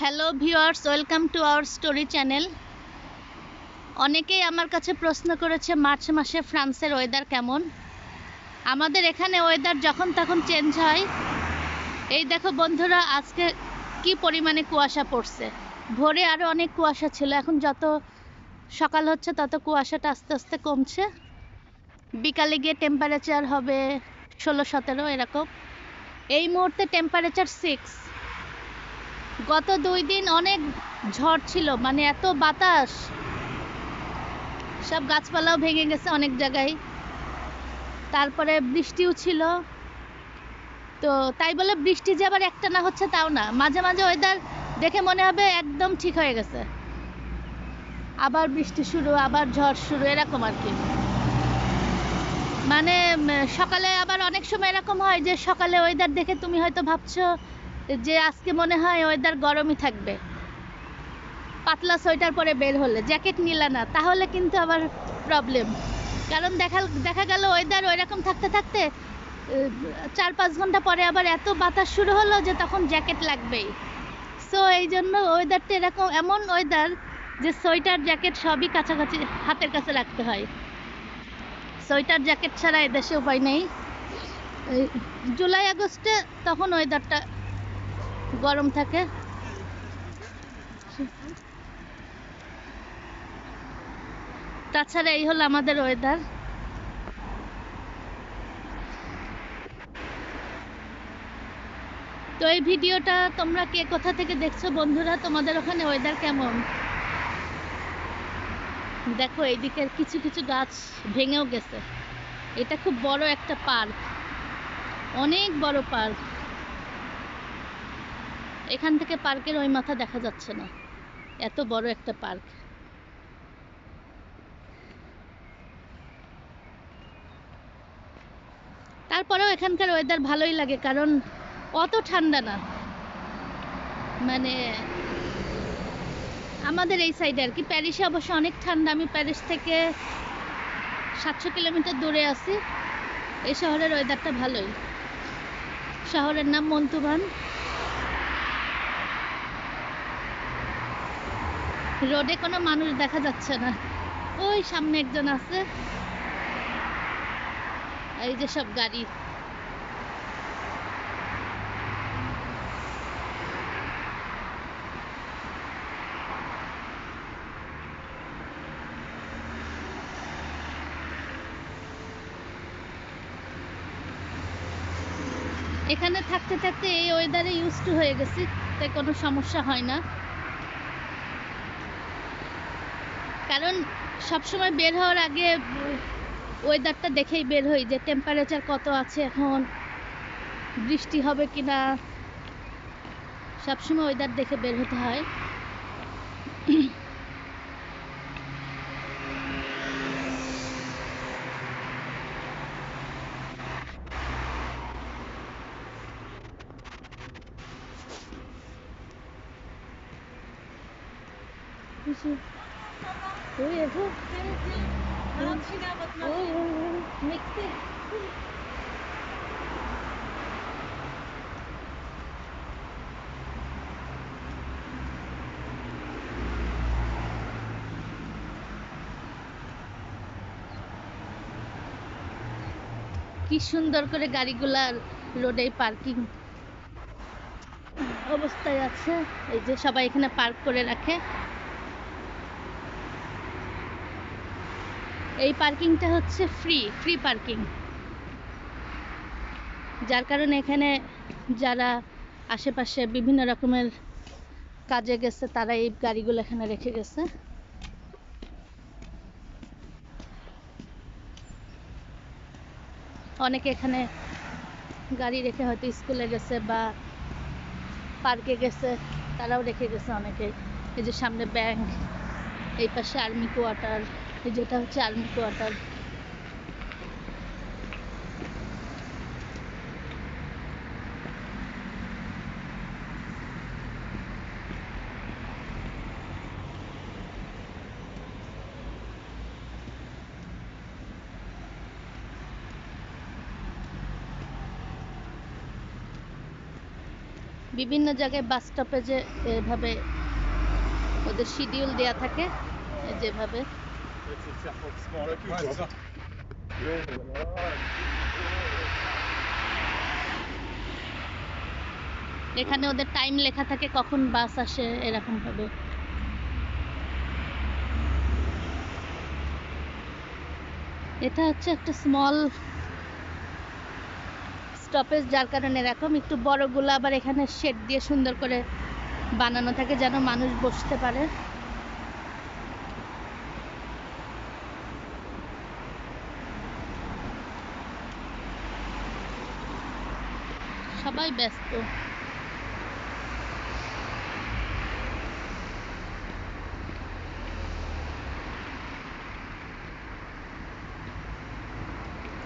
Hello viewers welcome to our story channel অনেকেই আমার কাছে প্রশ্ন করেছে, মার্চ মাসে ফ্রান্সের ওয়েদার কেমন? আমাদের এখানে ওয়েদার যখন তখন চেঞ্জ হয়। এই দেখো বন্ধুরা, আজকে কি পরিমাণে কুয়াশা পড়ছে? ভোরে আরও অনেক কুয়াশা ছিল। এখন যত সকাল হচ্ছে, তত কুয়াশাটা আস্তে আস্তে কমছে। বিকালে গিয়ে টেম্পারেচার হবে ষোলো, সতেরো, এরকম। এই মুহূর্তে টেম্পারেচার সিক্স গত দুই দিন অনেক ঝড় ছিল মানে এত বাতাস। সব গাছপালাও ভেঙে গেছে অনেক জায়গায়। তারপরে বৃষ্টিও ছিল। তো তাই বলে বৃষ্টি যে আবার একটা না হচ্ছে তাও না। মাঝে মাঝে ওয়েদার দেখে মনে হবে একদম ঠিক হয়ে গেছে। আবার বৃষ্টি শুরু, আবার ঝড় শুরু, এরকম আর কি। মানে সকালে আবার অনেক সময় এরকম হয় যে সকালে ওয়েদার দেখে তুমি হয়তো ভাবছ যে আজকে মনে হয় ওয়েদার গরমই থাকবে। পাতলা সোয়েটার পরে বের হলে, জ্যাকেট নিলে না, তাহলে কিন্তু আবার প্রবলেম কারণ দেখা দেখা গেল ওয়েদার ওইরকম থাকতে থাকতে চার পাঁচ ঘণ্টা পরে আবার এত বাতাস শুরু হলো যে তখন জ্যাকেট লাগবেই। সো এই জন্য ওয়েদারটা এরকম, এমন ওয়েদার যে সোয়েটার, জ্যাকেট সবই কাছাকাছি, হাতের কাছে রাখতে হয়। সোয়েটার, জ্যাকেট ছাড়া এদেশে উপায় নেই। জুলাই, আগস্টে তখন ওয়েদারটা গরম থাকে। তাছাড়া এই হলো আমাদের ওয়েদার তো এই ভিডিওটা তোমরা কে কোথা থেকে দেখছ বন্ধুরা? তোমাদের ওখানে ওয়েদার কেমন? দেখো এইদিকের কিছু কিছু গাছ ভেঙেও গেছে। এটা খুব বড় একটা পার্ক অনেক বড় পার্ক এখান থেকে পার্কের ওই মাথা দেখা যাচ্ছে না। এত বড় একটা পার্ক। তারপরেও এখানকার ওয়েদার ভালোই লাগে, কারণ অত ঠান্ডা না। মানে আমাদের এই সাইডে আর কি, প্যারিসে অবশ্য অনেক ঠান্ডা। আমি প্যারিস থেকে সাতশো কিলোমিটার দূরে আছি। এই শহরের ওয়েদারটা ভালোই। শহরের নাম মন্তুভান রোডে কোনো মানুষ দেখা যাচ্ছে না। ওই সামনে একজন আছে। এই যে সব গাড়ি। এখানে থাকতে থাকতে এই ওয়েদারে ইউজ টু হয়ে গেছি, তাই কোনো সমস্যা হয় না। কারণ সবসময় বের হওয়ার আগে ওয়েদারটা দেখেই বের হই যে টেম্পারেচার কত আছে এখন, বৃষ্টি হবে কি না সবসময় ওয়েদার দেখে বের হতে হয়। ওই ওই মিক্সি কি সুন্দর করে গাড়িগুলা রোডে পার্কিং অবস্থায় আছে। এই যে সবাই এখানে পার্ক করে রাখে। এই পার্কিংটা হচ্ছে ফ্রি ফ্রি পার্কিং। যার কারণে এখানে যারা আশেপাশে বিভিন্ন রকমের কাজে গেছে, তারা এই গাড়িগুলো এখানে রেখে গেছে। অনেকে এখানে গাড়ি রেখে হয়তো স্কুলে গেছে বা পার্কে গেছে, তারাও রেখে গেছে অনেকে। এই যে সামনে ব্যাংক, এই পাশে আর্মি কোয়ার্টার। যেটা হচ্ছে আর্মি কোয়ার্টার। বিভিন্ন জায়গায় বাস স্টপেজে এভাবে ওদের শিডিউল দেয়া থাকে যেভাবে এখানে ওদের টাইম লেখা থাকে কখন বাস আসে, এরকম ভাবে। এটা হচ্ছে একটা স্মল স্টপেজ যার কারণে এরকম একটু বড়গুলো আবার এখানে শেড দিয়ে সুন্দর করে বানানো থাকে যেন মানুষ বসতে পারে। সবাই ব্যস্ত।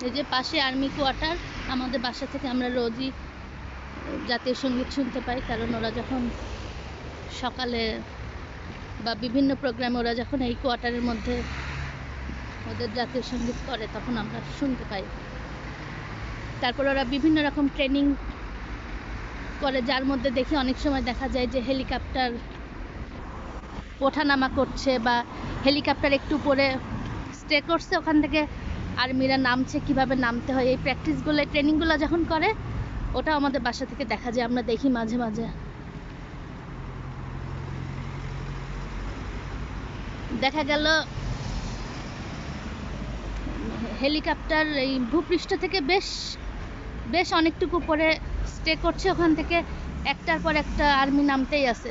এই যে পাশে আর্মি কোয়ার্টার আমাদের বাসা থেকে আমরা রোজই জাতীয় সংগীত শুনতে পাই, কারণ ওরা যখন সকালে বা বিভিন্ন প্রোগ্রামে ওরা যখন এই কোয়ার্টারের মধ্যে ওদের জাতীয় সংগীত করে, তখন আমরা শুনতে পাই। তারপর ওরা বিভিন্ন রকম ট্রেনিং করে, যার মধ্যে দেখি অনেক সময় দেখা যায় যে হেলিকপ্টার ওঠানামা করছে বা হেলিকপ্টার একটু পরে স্টে করছে, ওখান থেকে আর্মিরা নামছে, কীভাবে নামতে হয়। এই প্র্যাকটিসগুলো ট্রেনিংগুলো যখন করে ওটা আমাদের বাসা থেকে দেখা যায়, আমরা দেখি মাঝে মাঝে। দেখা গেল হেলিকপ্টার এই ভূপৃষ্ঠ থেকে বেশ বেশ অনেকটুকু উপরে স্টে করছে, ওখান থেকে একটার পর একটা আর্মি নামতেই আছে।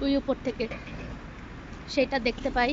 ওই উপর থেকে। সেটা দেখতে পাই।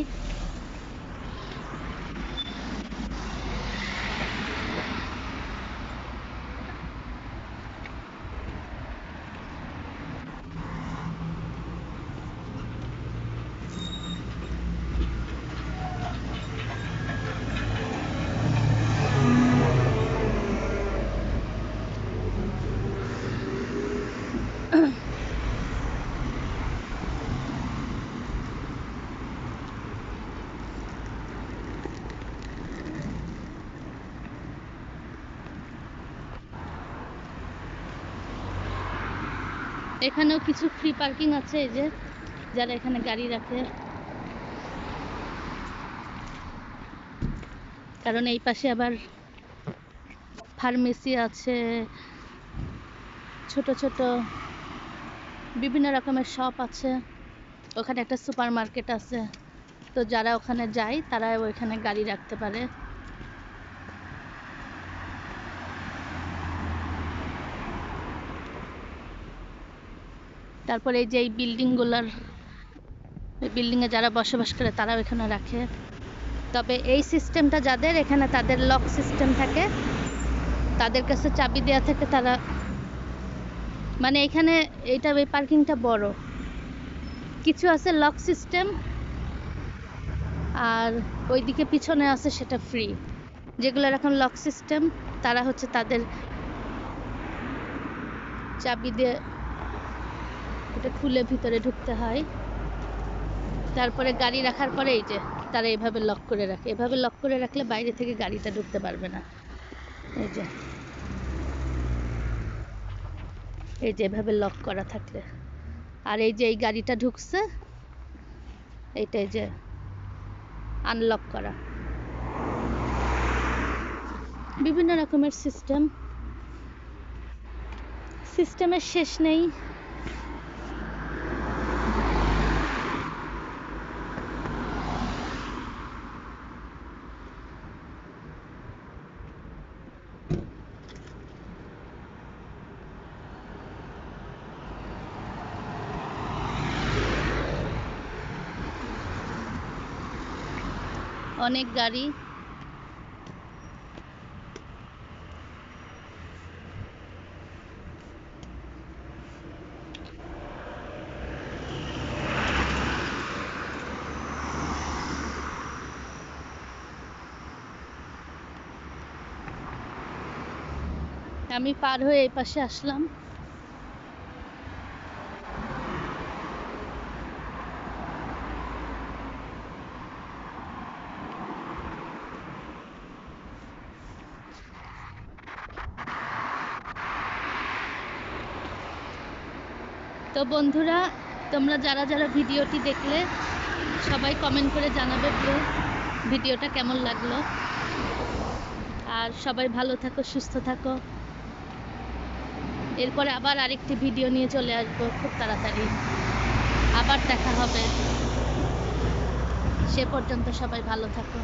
এখানেও কিছু ফ্রি পার্কিং আছে, এই যে, যারা এখানে গাড়ি রাখে। কারণ এই পাশে আবার ফার্মেসি আছে, ছোট ছোট, বিভিন্ন রকমের শপ আছে। ওখানে একটা সুপার মার্কেট আছে। তো যারা ওখানে যায় তারা ওইখানে গাড়ি রাখতে পারে। তারপরে যে এই বিল্ডিংগুলোর বিল্ডিংয়ে যারা বসবাস করে তারাও এখানে রাখে। তবে এই সিস্টেমটা যাদের, এখানে তাদের লক সিস্টেম থাকে। তাদের কাছে চাবি দেওয়া থাকে তারা মানে এখানে এইটা, এই পার্কিংটা বড়। কিছু আছে লক সিস্টেম আর ওইদিকে পিছনে আছে সেটা ফ্রি যেগুলো এখন লক সিস্টেম তারা হচ্ছে তাদের চাবি দিয়ে এটা খুলে ভিতরে ঢুকতে হয়। তারপরে গাড়ি রাখার পরে এই যে তারা এভাবে লক করে রাখে। এভাবে লক করে রাখলে বাইরে থেকে গাড়িটা ঢুকতে পারবে না। এই যে। এই যে এভাবে লক করা থাকলে। আর এই যে এই গাড়িটা ঢুকছে, এইটা এই যে আনলক করা। বিভিন্ন রকমের সিস্টেম সিস্টেমের শেষ নেই। অনেক গাড়ি। আমি পার হয়ে এই পাশে আসলাম। তো বন্ধুরা, তোমরা যারা যারা ভিডিওটি দেখলে, সবাই কমেন্ট করে জানাবে প্লিজ ভিডিওটা কেমন লাগল। আর সবাই ভালো থাকো, সুস্থ থাকো। এরপরে আবার আরেকটি ভিডিও নিয়ে চলে আসব খুব তাড়াতাড়ি। আবার দেখা হবে। সে পর্যন্ত সবাই ভালো থাকো।